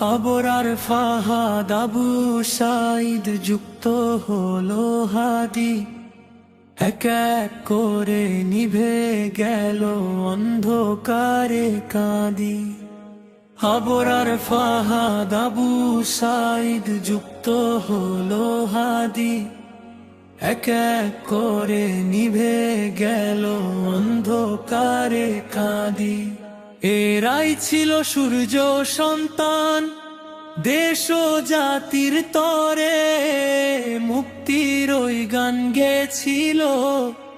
আবরার ফাহাদ আবু সাইদ যুক্ত হলো হাদি। এক এক করে নিভে গেল অন্ধকারে কাঁদি। আবরার ফাহাদ আবু সাইদ যুক্ত হলো হাদি। এক এক করে নিভে গেল অন্ধকারে কাঁদি। এরাই ছিল সূর্য সন্তান, দেশ ও জাতির তরে। মুক্তির ওই গান গেছিল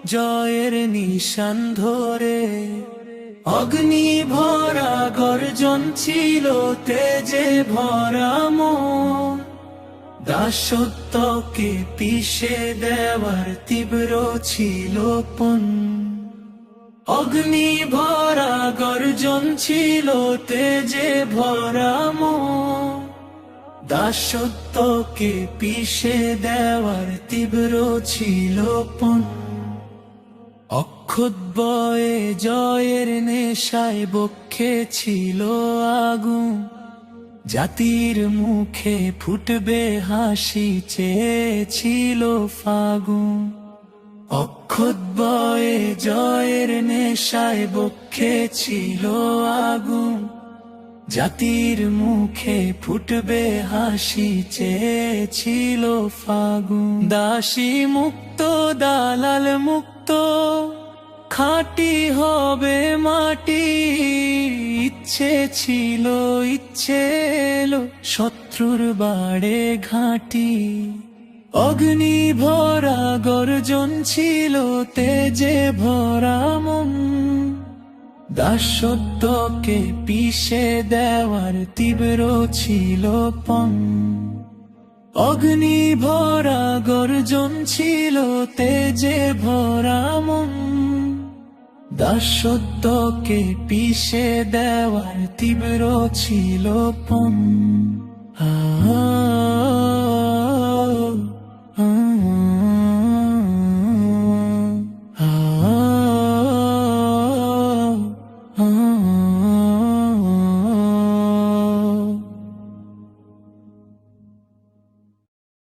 জয়ের নিশান ধরে। অগ্নি ভরা গর্জন ছিল তেজে ভরা মন। দাসত্বকে পিষে দেওয়ার তীব্র ছিল পণ। অগ্নি ভরা গর্জন ছিল তেজে ভরা মন। দাসত্বকে পিষে দেওয়ার তীব্র ছিল পণ। অক্ষুদ্বয়ে জয়ের নেশায় বক্ষে ছিল আগুন। জাতির মুখে ফুটবে হাসি চেয়েছিল ফাগুন। অক্ষুদ্বয়ে জয়ের নেশায় বক্ষে ছিল আগুন। জাতির মুখে ফুটবে হাসি, চেয়েছিল ফাগুন। দাসী মুক্ত, দালাল মুক্ত, খাটি হবে মাটি। ইচ্ছে ছিল, ইচ্ছে শত্রুর বাড়ে ঘাঁটি। অগ্নি ভরা গর্জন ছিল তেজে ভরা মন। দাসত্বকে পিষে দেওয়ার তীব্র ছিল পন অগ্নি ভরা গর্জন ছিল তেজে ভরা মন। দাসত্বকে পিষে দেওয়ার তীব্র ছিল পণ। আ।